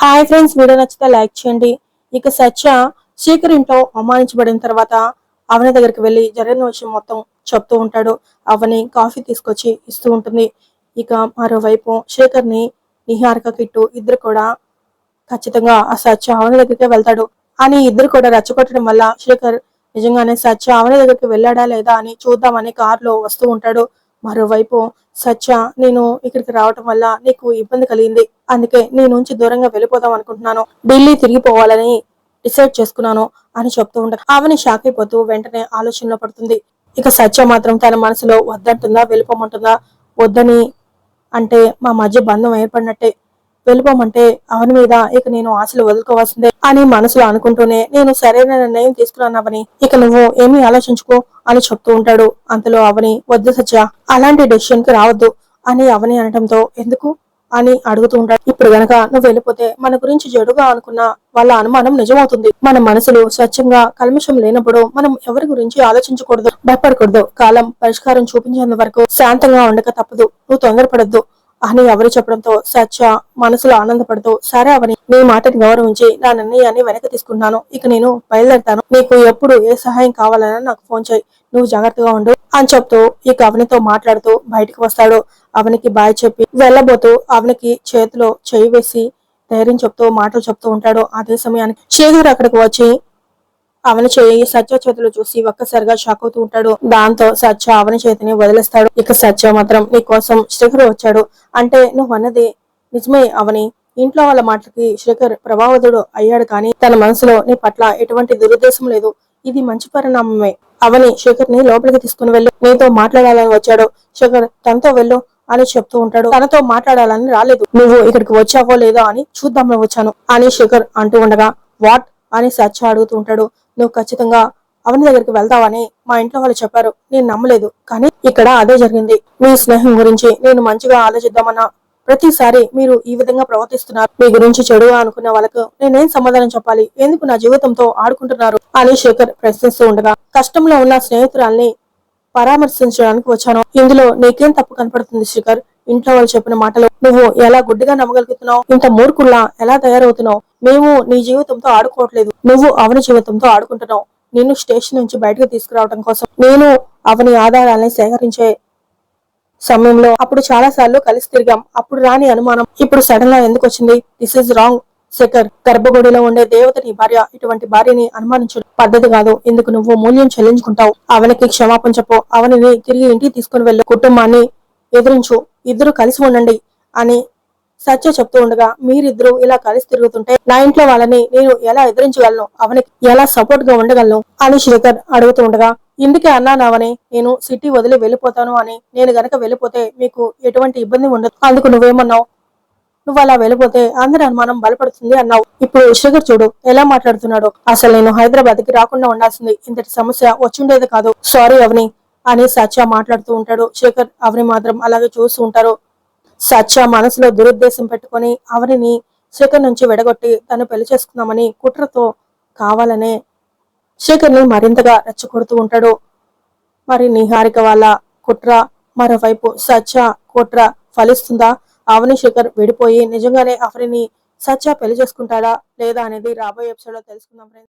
Hi friends video నచ్చితే like చేయండి. ఇక సత్య శేఖర్ ఇంట్లో అవమానించబడిన తర్వాత అవని దగ్గరికి వెళ్ళి జరిగిన విషయం మొత్తం చెప్తూ ఉంటాడు. అవని కాఫీ తీసుకొచ్చి ఇస్తూ ఉంటుంది. ఇక మరోవైపు శేఖర్ని నిహారిక కిట్టు ఇద్దరు కూడా ఖచ్చితంగా ఆ సత్య అవని దగ్గరికి వెళ్తాడు. అని ఇద్దరు కూడా రెచ్చగొట్టడం వల్ల శేఖర్ నిజంగానే సత్య అవని దగ్గరికి వెళ్ళాడా లేదా అని చూద్దామని కారులో వస్తూ ఉంటాడు. మరోవైపు సత్య నేను ఇక్కడికి రావటం వల్ల నీకు ఇబ్బంది కలిగింది. అందుకే నీ నుంచి దూరంగా వెళ్ళిపోదాం అనుకుంటున్నాను. ఢిల్లీ తిరిగిపోవాలని డిసైడ్ చేసుకున్నాను అని చెప్తూ ఉంటారు ఆమెని షాక్ అయిపోతూ వెంటనే ఆలోచనలో పడుతుంది. ఇక సత్య మాత్రం తన మనసులో వద్దంటుందా వెళ్ళిపోమంటుందా? వద్దని అంటే మా మధ్య బంధం ఏర్పడినట్టే. వెళ్ళిపోమంటే అవని మీద ఇక నేను ఆశలు వదులుకోవాల్సిందే అని మనసులో అనుకుంటూనే నేను సరైన నిర్ణయం తీసుకున్నావని ఇక నువ్వు ఏమీ ఆలోచించుకో అని చెప్తూ ఉంటాడు. అంతలో అవని వద్దు సత్య అలాంటి డెసిషన్కి రావద్దు అని అవని అనటంతో ఎందుకు అని అడుగుతూ ఉంటాడు. ఇప్పుడు గనక నువ్వు వెళ్ళిపోతే మన గురించి జడుగా అనుకున్న వాళ్ళ అనుమానం నిజమవుతుంది. మన మనసులో స్వచ్ఛంగా కల్మషం లేనప్పుడు మనం ఎవరి గురించి ఆలోచించకూడదు? భయపడకూడదు. కాలం పరిష్కారం చూపించేంత వరకు శాంతంగా ఉండక తప్పదు. నువ్వు తొందరపడద్దు. అని ఎవరు చెప్పడంతో సత్య మనసులో ఆనందపడుతూ సరే అవని నీ మాటని గౌరవించి నా నిర్ణయాన్ని వెనక్కి తీసుకున్నాను ఇక నేను బయలుదేరుతాను. నీకు ఎప్పుడు ఏ సహాయం కావాలన్నా నాకు ఫోన్ చేయి. నువ్వు జాగ్రత్తగా ఉండు అని చెప్తూ ఇక అవనితో మాట్లాడుతూ బయటకు వస్తాడు. అవనికి బాయ్ చెప్పి వెళ్ళబోతూ అవనికి చేతిలో చేయి వేసి ధైర్యం చెప్తూ మాటలు చెప్తూ ఉంటాడు. అదే సమయానికి శేఖర్ అక్కడికి వచ్చి అవని చేయి సత్య చేతులు చూసి ఒక్కసారిగా షాక్ అవుతూ ఉంటాడు. దాంతో సత్య అవని చేతిని వదిలేస్తాడు. ఇక సత్య మాత్రం నీ కోసం శ్రీకర్ వచ్చాడు. అంటే నువ్వు అన్నది నిజమే అవని. ఇంట్లో వాళ్ళ మాటలకి శ్రీకర్ ప్రభావితుడు అయ్యాడు కానీ తన మనసులో నీ పట్ల ఎటువంటి దురుద్దేశం లేదు. ఇది మంచి పరిణామమే. అవని శేఖర్ని లోపలికి తీసుకుని వెళ్ళు. నీతో మాట్లాడాలని వచ్చాడు. శేఖర్ తనతో వెళ్ళు అని చెప్తూ ఉంటాడు. తనతో మాట్లాడాలని రాలేదు. నువ్వు ఇక్కడికి వచ్చావో లేదో అని చూద్దామని వచ్చాను అని శేఖర్ అంటూ ఉండగా వాట్? అని సత్య అడుగుతూ ఉంటాడు. నువ్వు ఖచ్చితంగా అవని దగ్గరికి వెళ్తావని మా ఇంట్లో వాళ్ళు చెప్పారు. నేను నమ్మలేదు. కానీ ఇక్కడ అదే జరిగింది. మీ స్నేహం గురించి నేను మంచిగా ఆలోచిద్దామన్నా ప్రతిసారి మీరు ఈ విధంగా ప్రవర్తిస్తున్నారు. మీ గురించి చెడుగా అనుకునే వాళ్ళకు నేనేం సమాధానం చెప్పాలి? ఎందుకు నా జీవితంతో ఆడుకుంటున్నారు? అని శేఖర్ ప్రశ్నిస్తూ ఉండగా కష్టంలో ఉన్న స్నేహితురాల్ని పరామర్శించడానికి వచ్చాను. ఇందులో నీకేం తప్పు కనపడుతుంది శేఖర్? ఇంట్లో వాళ్ళు చెప్పిన మాటలు నువ్వు ఎలా గుడ్డిగా నమ్మగలుగుతున్నావు? ఇంత మూర్ఖుల్లా ఎలా తయారవుతున్నావు? మేము నీ జీవితంతో ఆడుకోవట్లేదు. నువ్వు అవని జీవితంతో ఆడుకుంటున్నావు. నిన్ను స్టేషన్ నుంచి బయటకు తీసుకురావడం కోసం నేను అవని ఆధారాలని సేకరించే సమయంలో అప్పుడు చాలా సార్లు కలిసి తిరిగాం. అప్పుడు రాని అనుమానం. ఇప్పుడు సడన్గా ఎందుకు వచ్చింది? దిస్ ఇస్ రాంగ్ శేఖర్ గర్భగుడిలో ఉండే దేవతని భార్య ఇటువంటి భార్యని అనుమానించడం పద్ధతి కాదు. ఇందుకు నువ్వు మూల్యం చెల్లించుకుంటావు. అవనికి క్షమాపణ చెప్పు. అవనిని తిరిగి ఇంటికి తీసుకుని వెళ్ళు. కుటుంబాన్ని ఎదిరించు. ఇద్దరు కలిసి ఉండండి అని సత్య చెప్తూ ఉండగా మీరిద్దరూ ఇలా కలిసి తిరుగుతుంటే నా ఇంట్లో వాళ్ళని నేను ఎలా ఎదిరించగలను? అవనికి ఎలా సపోర్ట్గా ఉండగలను? అని శేఖర్ అడుగుతూ ఉండగా ఇందుకే అన్నానవని నేను సిటీ వదిలి వెళ్ళిపోతాను అని. నేను గనక వెళ్ళిపోతే మీకు ఎటువంటి ఇబ్బంది ఉండదు. అందుకు నువ్వేమన్నావు? నువ్వు అలా వెళ్ళిపోతే అందరి అనుమానం బలపడుతుంది అన్నావు. ఇప్పుడు శ్రీకర్ చూడు ఎలా మాట్లాడుతున్నాడు. అసలు నేను హైదరాబాద్కి రాకుండా ఉండాల్సింది. ఇంతటి సమస్య వచ్చిండేది కాదు. సారీ అవని అని సత్య మాట్లాడుతూ ఉంటాడు. శేఖర్ అవని మాత్రం అలాగే చూస్తూ ఉంటారు. సత్య మనసులో దురుద్దేశం పెట్టుకొని అవనిని శేఖర్ నుంచి విడగొట్టి తను పెళ్ళి చేసుకుందామని కుట్రతో కావాలనే శేఖర్ని మరింతగా రెచ్చగొడుతూ ఉంటాడు. మరి నిహారిక వాళ్ళ కుట్ర మరోవైపు సత్య కుట్ర ఫలిస్తుందా? అవని శేఖర్ విడిపోయి నిజంగానే అవనిని సత్య పెళ్ళి చేసుకుంటాడా లేదా అనేది రాబోయే ఎపిసోడ్లో తెలుసుకుందాం ఫ్రెండ్స్